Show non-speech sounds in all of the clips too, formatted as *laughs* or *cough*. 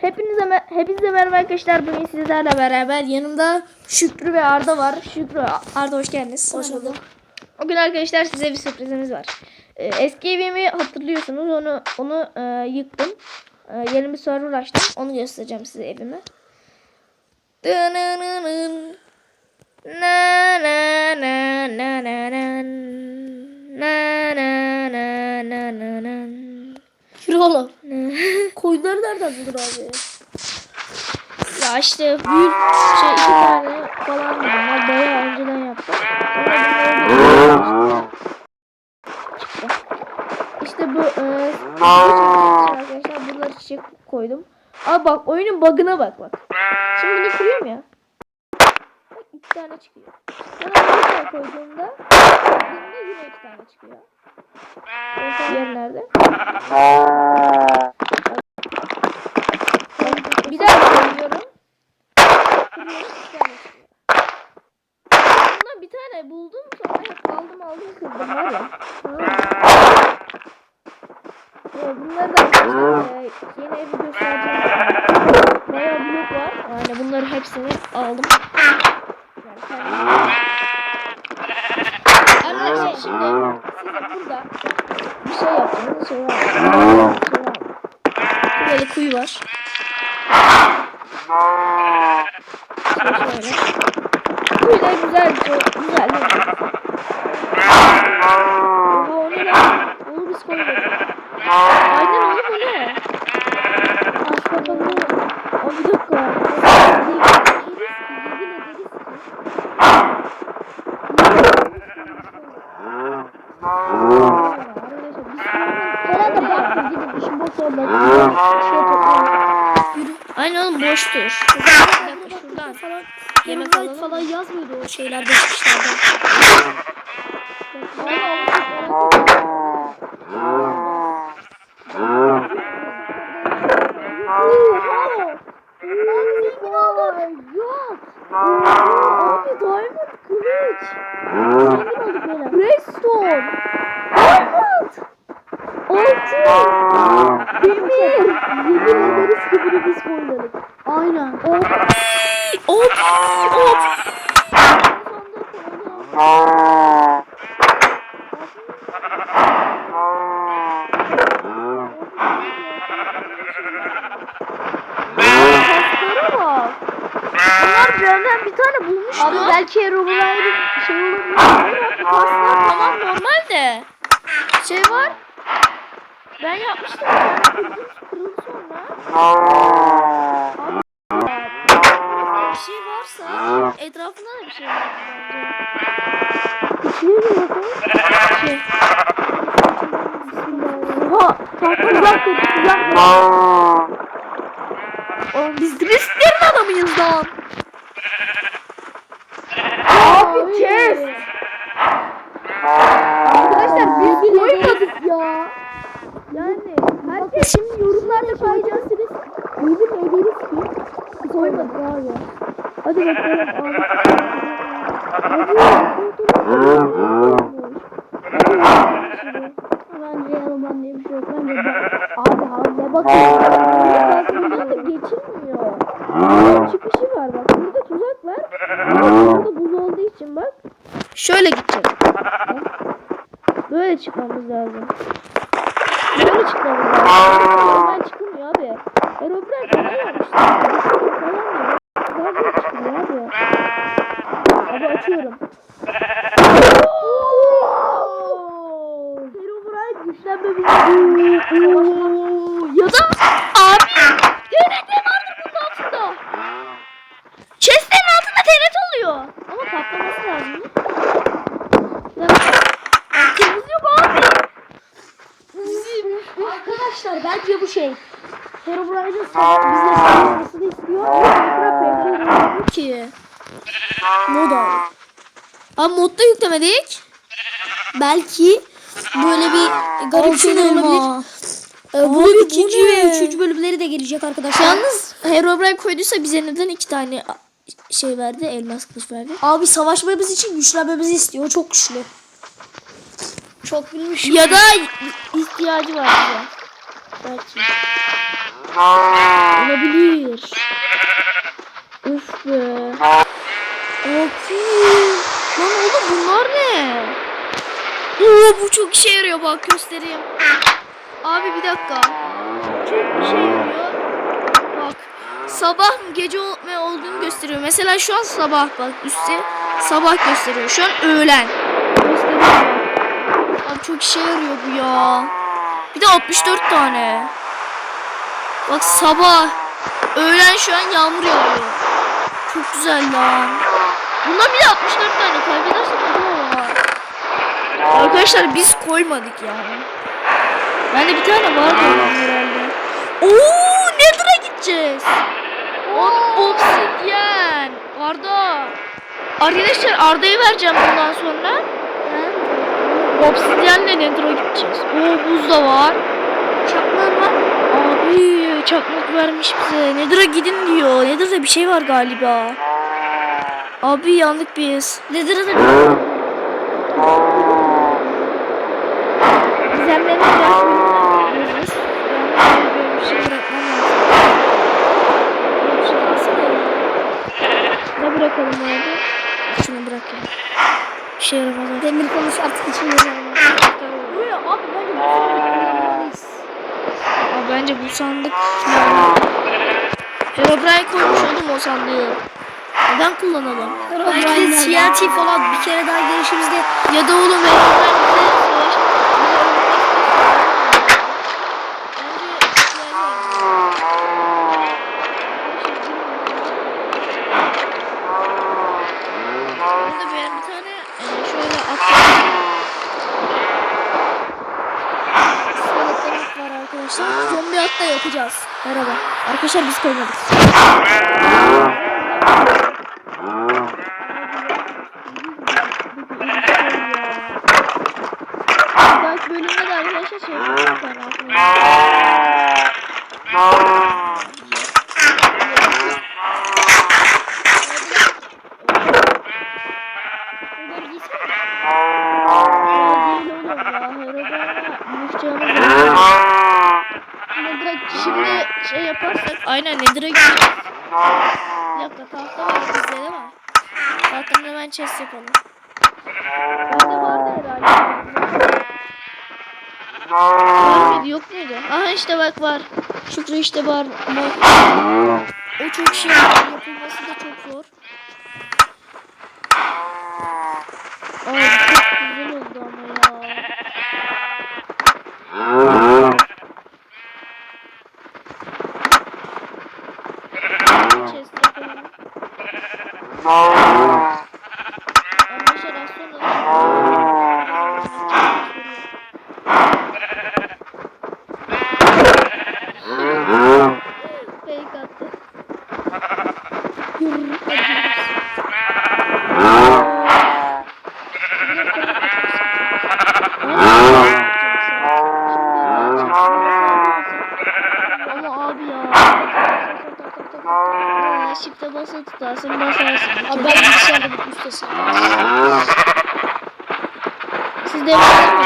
Hepinize hepinize merhaba arkadaşlar. Bugün sizlerle beraber yanımda Şükrü ve Arda var. Şükrü, Arda hoş geldiniz. Hoş bulduk. O gün arkadaşlar size bir sürprizimiz var. Ee, eski evimi hatırlıyorsunuz. Onu onu e, yıktım. E, yeni bir server açtım. Onu göstereceğim size evimi. Na na na na na na. Na na na na na na. Yürü oğlum. Koyunları nereden buldun abi? Ya işte büyük şey iki tane falan bunlar bayağı önceden yaptım. Bunları. İşte bu e, arkadaşlar buraları çiçek koydum. Abi bak oyunun bug'ına bak bak. Şimdi bunu kırıyorum ya. Bak iki tane çıkıyor. Sonra bir tane koyduğumda koyduğumda yine iki tane çıkıyor. Diğer nerede? Bir daha koyuyorum. Kırıyorum, iki tane çıkıyor. Bundan bir tane buldum sonra hep aldım kırdım var ya. Evet, bunları da e, yeni evi göstereceğim. Bayağı blok var. Yani bunları hepsini aldım. Kendim- Arkadaşlar şimdi burada bir şey. Şey var. Şey var. Böyle kuyu var. Şöyle şöyle. Böyle güzel çok güzel. Oha o ne lan? Koymadık. Aynen oğlum o ne? Aç bakalım. O bir dakika. Herhalde baktım gibi düşün boş olmadı. Şey toplayalım. Aynen oğlum boştur. Şuradan. Falan, Yemek alalım. falan yazmıyordu o şeylerde çıkışlarda. Abi diamond kılıç. Redstone. Diamond. Altın. Demir. Yemin ederiz ki bunu biz koymadık. Aynen. Hop. Hop hop. Kaslara bak. Benden bir tane bulmuştu. Abi belki Herobrine'in şey olabilir. Kaslar tamam normal de. Şey var. Ben yapmıştım. Kırıldı sonra. Bir şey varsa etrafında da bir şey var bence. İçine mi bakalım? Şey. Oha! Tahta uzak tut, uzak tut. Oğlum biz risklerin adamıyız lan. Abi chest. Arkadaşlar biz koymadık ya. Yani herkes şimdi yorumlarda koyacaksınız. Yemin ederiz ki koymadık abi. Hadi bakalım *laughs* Música Arkadaşlar bence bu şey. Herobrine'in sana bizle savaşmasını istiyor. PvP ki. Mod abi. Modda yüklemedik. Belki böyle bir garip şeyler olabilir. Ee, bunun bu ikinci ve üçüncü bölümleri de gelecek arkadaşlar. Yalnız Herobrine koyduysa bize neden iki tane şey verdi? Elmas kılıç verdi. Abi savaşmamız için güçlenmemizi istiyor. Çok güçlü. Çok bilmiş. Ya da ihtiyacı var bize. Belki. Olabilir. Uf be. Abi. Lan oğlum bunlar ne? Oo bu çok işe yarıyor bak göstereyim. Abi bir dakika. Çok işe yarıyor. Bak. Sabah mı gece ol- olduğunu gösteriyor. Mesela şu an sabah bak üstte sabah gösteriyor. Şu an öğlen. Gösteriyor. Abi çok işe yarıyor bu ya. Bir de 64 tane. Bak sabah. Öğlen şu an yağmur yağıyor. Çok güzel lan. Bundan bir de 64 tane kaybedersek oha. Arkadaşlar biz koymadık yani. Bende bir tane var herhalde. Oo, Nether'a gideceğiz. On obsidyen. Arda. Arkadaşlar Arda'yı vereceğim bundan sonra. Obsidyenle Nether'a gideceğiz. Oo buz da var. Çakmak var. Abi çakmak vermiş bize. Nether'a gidin diyor. Nether'da bir şey var galiba. Abi yandık biz. Nether'a da Gizemlerini biraz bölümlerimiz. Ben bir şey bırakmam lazım. Şey alsana. Ne bırakalım abi? Şunu bırakayım. Bir şey yaramaz. Demir konuş artık için yaramaz. Buraya abi bence bu sandık Abi bence bu sandık. Herobrine koymuş oğlum o sandığı. Neden kullanalım? Belki de TNT falan bir kere daha gelişimizde Ya da oğlum Herobrine bize savaş... Burada benim bir tane e, şöyle atlayayım. Salatalık var arkadaşlar. Zombi at da yapacağız. Merhaba. Arkadaşlar biz koymadık. Belki bölümde de arkadaşlar şey yapacağım ben altına. Bunları giysene. Ya değil oğlum ya. Herobrine'la buluşacağımız yer. Yine direkt şimdi şey yaparsak aynen Nether'a gideceğiz. Bir dakika tahta var bizde değil mi? Tahtanın hemen chest yapalım. Bende vardı herhalde. Var mıydı yok muydu? Aha işte bak var. Şükrü işte var. Bak. O çok şey yapılması da çok zor. Ay çok güzel oldu ama ya. Chest yapalım. Arkadaşlar az sonra Fake attı. Yürü, hadi gidiyoruz. Ama abi ya. Shift'e basılı tutarsın basarsın. Abi ben bilgisayarda bir ustasın. Siz de yapar mı?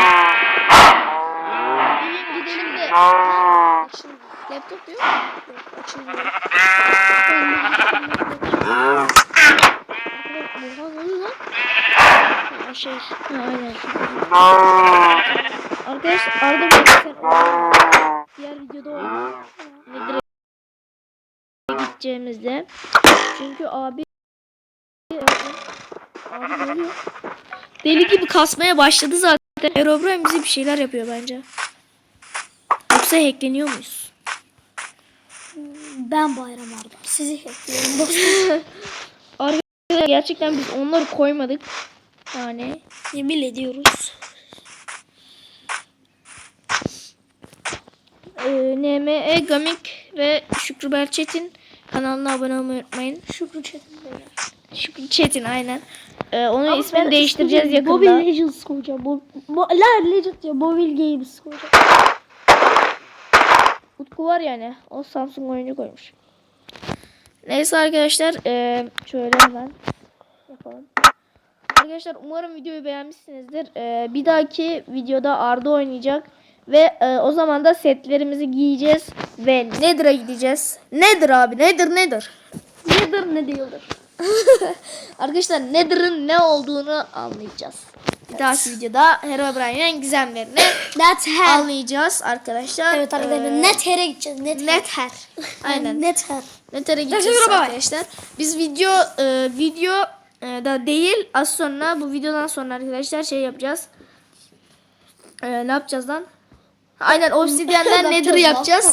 Bir gün gidelim de. Açılmıyor. Laptop yok mu? Yok, açılmıyor. Oha ne oluyor lan? Ha, şey. Ha, aynen. Arkadaş Arda bak sen diğer videoda. Nedir gideceğimizde. Çünkü abi abi ne oluyor? Deli gibi kasmaya başladı zaten. Herobrine bize bir şeyler yapıyor bence. Yoksa hackleniyor muyuz? Ben bayram ardım. Sizi dostum. *laughs* Arkadaşlar gerçekten biz onları koymadık. Yani Yemin ediyoruz. E, NME Gamik ve Şükrü Berçetin kanalına abone olmayı unutmayın. Şükrü Çetin. Şükrü Çetin aynen. E, onun Ama ismini değiştireceğiz yakında. Mobile Legends koyacağım. Bo Mo La Legend ya Mobile Games koyacağım. Utku var yani. O Samsung oyuncu koymuş. Neyse arkadaşlar. eee, şöyle hemen yapalım. Arkadaşlar umarım videoyu beğenmişsinizdir. Eee, bir dahaki videoda Arda oynayacak. Ve e, o zaman da setlerimizi giyeceğiz ve Nether'a gideceğiz. Nether abi Nether Nether. Nedir ne değildir? *laughs* Arkadaşlar Nether'ın ne olduğunu anlayacağız. Bir dahaki videoda Herobrine'in gizemlerini Net her. anlayacağız arkadaşlar. Evet arkadaşlar Ee, net her'e gideceğiz. Net her. Nether. *laughs* Aynen. Net her. Nether'e gideceğiz Teşekkür ederim. arkadaşlar. Biz video e, video e, da değil az sonra bu videodan sonra arkadaşlar şey yapacağız. E, ne yapacağız lan? Aynen Obsidian'dan *laughs* Ne Nether'ı yapacağız lan?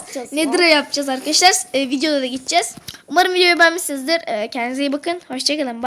yapacağız. Arkadaşlar. E, videoda da gideceğiz. Umarım videoyu beğenmişsinizdir. E, kendinize iyi bakın. Hoşçakalın.